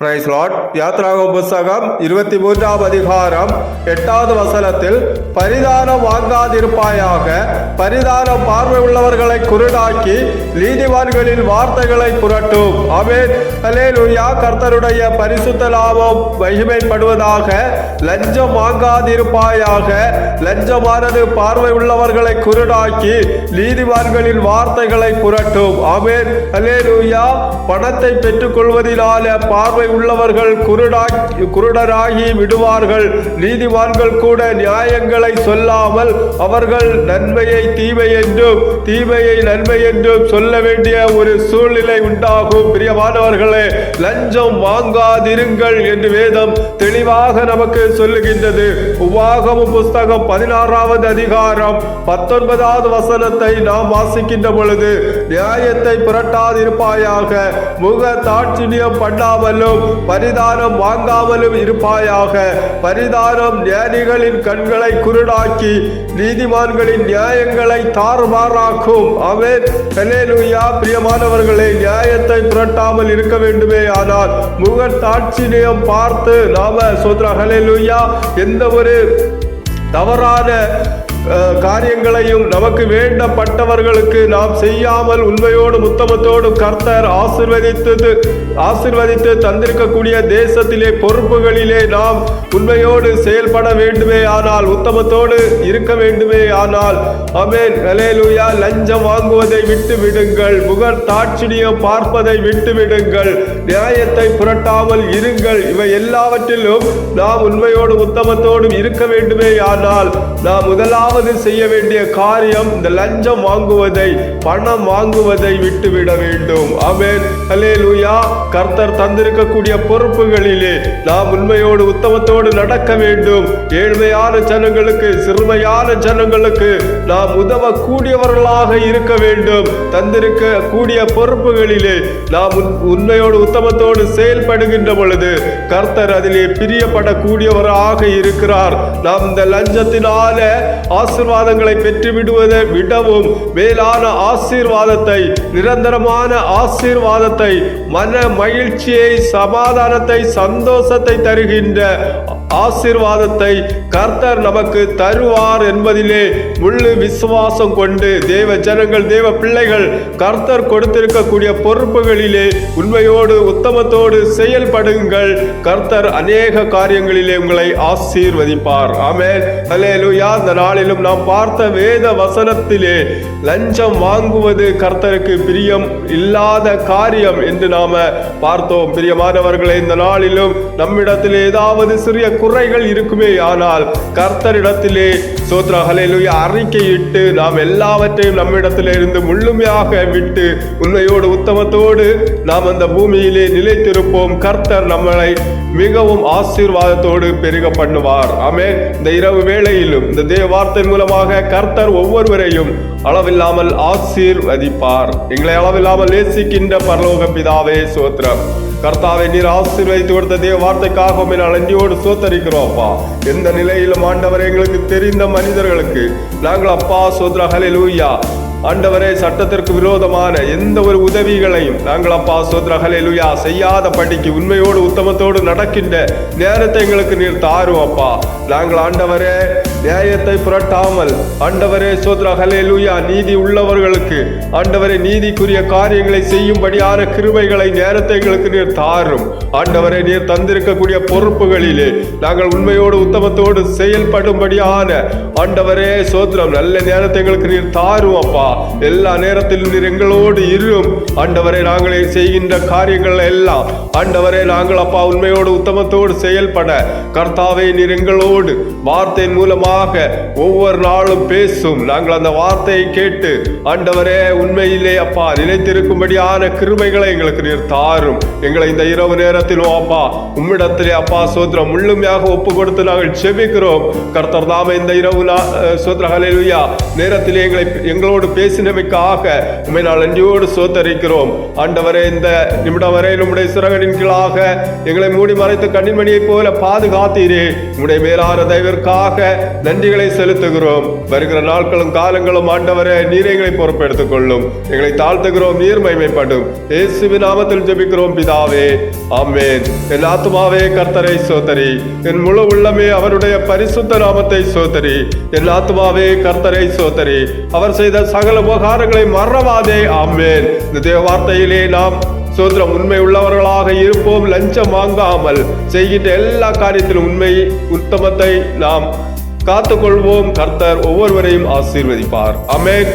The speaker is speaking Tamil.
பிரைஸ் லார்ட் யாத்ராக புஸ்தகம் இருபத்தி மூன்றாம் அதிகாரம் எட்டாவது வசனத்தில் பரிதானம் வாங்காதிருப்பாயாக பரிதானம் பார்வை உள்ளவர்களை குருடாக்கி நீதிவான்களின் வார்த்தைகளை புரட்டும் அமேன் லுயா கர்த்தருடைய பரிசுத்த லாபம் மகிமைப்படுவதாக லஞ்சம் வாங்காதிருப்பாயாக லஞ்சமானது பார்வை உள்ளவர்களை குருடாக்கி நீதிவான்களின் வார்த்தைகளை புரட்டும் ஆமென் லுயா பணத்தை பெற்றுக்கொள்வதினால பார்வை உள்ளவர்கள் குருடா குருடராகி விடுவார்கள். நீதிவான்கள் கூட நியாயங்களை சொல்லாமல் அவர்கள் நன்மையை தீமை என்றும் தீமையை நன்மை என்றும் சொல்ல வேண்டிய ஒரு சூழ்நிலை உண்டாகும். பிரியமானவர்களே லஞ்சம் வாங்காதிருங்கள் என்று வேதம் தெளிவாக நமக்கு சொல்லுகின்றது. உபாகம புஸ்தகம் பதினாறாவது அதிகாரம் பத்தொன்பதாவது வசனத்தை நாம் வாசிக்கின்ற பொழுது நியாயத்தை புரட்டாதிருப்பாயாக முக தாட்சியம் பண்ணாமலும் பரிதானம் வாங்காமலும் இருப்பாயாக. பரிதானம் ஞானிகளின் கண்களை குருடாக்கி நீதிமான்களின் நியாயங்களை தாறுமாறாக்கும். அவன் ஹalleluya பிரியமானவர்களே நியாயத்தை புரட்டாமல் இருக்க வேண்டுமே. ஆனால் முகத்தாட்சியம் பார்த்து நாம சோத்ரா ஹalleluya எந்த ஒரு தவறான காரியங்களையும் நமக்கு வேண்டப்பட்டவர்களுக்கு நாம் செய்யாமல் உண்மையோடு முத்தமத்தோடும் கர்த்தர் ஆசிர்வதித்தது ஆசிர்வதித்து தந்திருக்கக்கூடிய தேசத்திலே பொறுப்புகளிலே நாம் உண்மையோடு செயல்பட வேண்டுமே ஆனால் உத்தமத்தோடு இருக்க வேண்டுமே ஆனால் அமேன் ஹalleluya லஞ்சம் வாங்குவதை விட்டு விடுங்கள் முகர் தாட்சிணியம் பார்ப்பதை விட்டு விடுங்கள் நியாயத்தை புரட்டாமல் இருங்கள் இவை எல்லாவற்றிலும் நாம் உண்மையோடு உத்தமத்தோடும் இருக்க வேண்டுமே ஆனால் நாம் முதலாவது செய்ய வேண்டிய காரியம் இந்த லஞ்சம் வாங்குவதை பணம் வாங்குவதை விட்டுவிட வேண்டும். ஆமென். கர்த்தர் தந்திருக்கக்கூடிய பொறுப்புகளிலே நாம் உண்மையோடு உத்தமத்தோடு நடக்க வேண்டும். ஏழ்மையான ஜனங்களுக்கு சிறுமையான ஜனங்களுக்கு நாம் உதவக்கூடியவர்களாக இருக்க வேண்டும். தந்திருக்க கூடிய பொறுப்புகளிலே நாம் உண்- உண்மையோடு உத்தமத்தோடு செயல்படுகின்ற பொழுது கர்த்தர் அதிலே பிரியப்படக்கூடியவராக இருக்கிறார். நாம் இந்த லஞ்சத்தினால ஆசிர்வாதங்களை பெற்றுவிடுவதை விடவும் மேலான ஆசீர்வாதத்தை நிரந்தரமான ஆசீர்வாதத்தை மன மகிழ்ச்சியை சமாதானத்தை சந்தோஷத்தை தருகின்ற ஆசீர்வாதத்தை கர்த்தர் நமக்கு தருவார் என்பதிலே முழு விசுவாசம் கொண்டு தேவ ஜனங்கள் தேவ பிள்ளைகள் கர்த்தர் கொடுத்திருக்கக்கூடிய பொறுப்புகளிலே உண்மையோடு உத்தமத்தோடு செயல்படுங்கள். கர்த்தர் அநேக காரியங்களிலே உங்களை ஆசீர்வதிப்பார். ஆமென். ஹalleluya. இந்த நாளிலும் நாம் பார்த்த வேத வசனத்திலே லஞ்சம் வாங்குவது கர்த்தருக்கு பிரியம் இல்லாத காரியம் என்று நாம பார்த்தோம். பிரியமானவர்களை இந்த நாளிலும் நம்மிடத்தில் ஏதாவது சிறிய குறைகள் இருக்குமே ஆனால் கர்த்தரிடத்திலே சோத்ரா ஹalleluya அறிக்கையிட்டு நாம் எல்லாவற்றையும் நம்மிடத்திலே இருந்து முழுமையாக விட்டு உண்மையோடு உத்தமத்தோடு நாம் அந்த பூமியிலே நிலைத்திருப்போம். கர்த்தர் நம்மளை மிகவும் ஆசீர்வாதத்தோடு பெருக பண்ணுவார். ஆமே இந்த இரவு வேளையிலும் இந்த தேவ வார்த்தை மூலமாக கர்த்தர் ஒவ்வொருவரையும் அளவில்லாமல் ஆசீர்வதிப்பார். எங்களை அளவில்லாமல் நேசிக்கின்ற பரலோக பிதாவே சோத்திரம். கர்த்தாவை நீர் ஆசீர்வதித்து கொடுத்த தேவ வார்த்தைக்காக உம்மை நன்றியோடு சோத்தரிக்கிறோம் அப்பா. எந்த நிலையிலும் ஆண்டவர் எங்களுக்கு தெரிந்த மனிதர்களுக்கு நாங்கள் அப்பா சோத்ரா ஹalleluya ஆண்டவரே சட்டத்திற்கு விரோதமான எந்த ஒரு உதவிகளையும் நாங்கள் அப்பா சோத்ரஹலுயா செய்யாத படிக்கு உண்மையோடு உத்தமத்தோடு நடக்கின்ற நேரத்தை எங்களுக்கு நீர் தாரும் அப்பா. நாங்கள் ஆண்டவரே நியாயத்தை புரட்டாமல் ஆண்டவரே சோத்ரஹலுயா நீதி உள்ளவர்களுக்கு ஆண்டவரே நீதிக்குரிய காரியங்களை செய்யும்படியான கிருபைகளை நேரத்தை எங்களுக்கு நீர் தாரும். ஆண்டவரே நீர் தந்திருக்கக்கூடிய பொறுப்புகளிலே நாங்கள் உண்மையோடு உத்தமத்தோடு செயல்படும்படியான ஆண்டவரே சோத்ரம் நல்ல நேரத்தை எங்களுக்கு நீர் தாரும் அப்பா. எல்லா நேரத்திலும் நீர் எங்களோடு இரும் ஆண்டவரே நாங்கள் செய்கின்ற காரியங்கள் எல்லாம் ஆண்டவரே நாங்கள் அப்பா உண்மையோடு உத்தமத்தோடு செயல்பட கர்த்தாவை நீர் எங்களோடு வார்த்தையின் மூலமாக ஒவ்வொரு நாளும் பேசும். நாங்கள் அந்த வார்த்தையை கேட்டு ஆண்டவரே உண்மையிலே அப்பா நிலைத்திருக்கும்படியான கிருமைகளை எங்களுக்கு நீர் தாரும். எங்களை இந்த இரவு நேரத்திலும் அப்பா உம்மிடத்திலே அப்பா சோத்ரம் முழுமையாக ஒப்பு கொடுத்து நாங்கள் செபிக்கிறோம் கர்த்தர் தாம இந்த இரவு நா- சோத்ர நேரத்திலே எங்களை எங்களோடு பேசினமைக்காக உண்மை நாள் நன்றியோடு சோத்தரிக்கிறோம். ஆண்டவரே இந்த நிமிடம் வரை நம்முடைய சிறகனின் கீழாக எங்களை மூடி மறைத்து கண்ணின்மணியைப் போல பாதுகாத்தீரே. உம்முடைய மேலான தயவிற்காக நன்றிகளை செலுத்துகிறோம். வருகிற நாட்களும் காலங்களும் ஆண்டவரே நீர் எங்களை பொறுப்பெடுத்துக் கொள்ளும். எங்களை தாழ்த்துகிறோம் நீர் மைமைப்படும் இயேசுவின் நாமத்தில் ஜெபிக்கிறோம் பிதாவே. ஆமேன். என் ஆத்மாவே கர்த்தரை சோதரி என் முழு உள்ளமே அவருடைய பரிசுத்த நாமத்தை சோதரி என் ஆத்மாவே கர்த்தரை சோதரி அவர் செய்த சக சகல உபகாரங்களை மறவாதே. ஆம்பேன் இந்த தேவ வார்த்தையிலே நாம் சுதந்திரம் உண்மை உள்ளவர்களாக இருப்போம். லஞ்சம் வாங்காமல் செய்கின்ற எல்லா காரியத்திலும் உண்மை உத்தமத்தை நாம் காத்துக்கொள்வோம். கர்த்தர் ஒவ்வொருவரையும் ஆசீர்வதிப்பார். அமேன்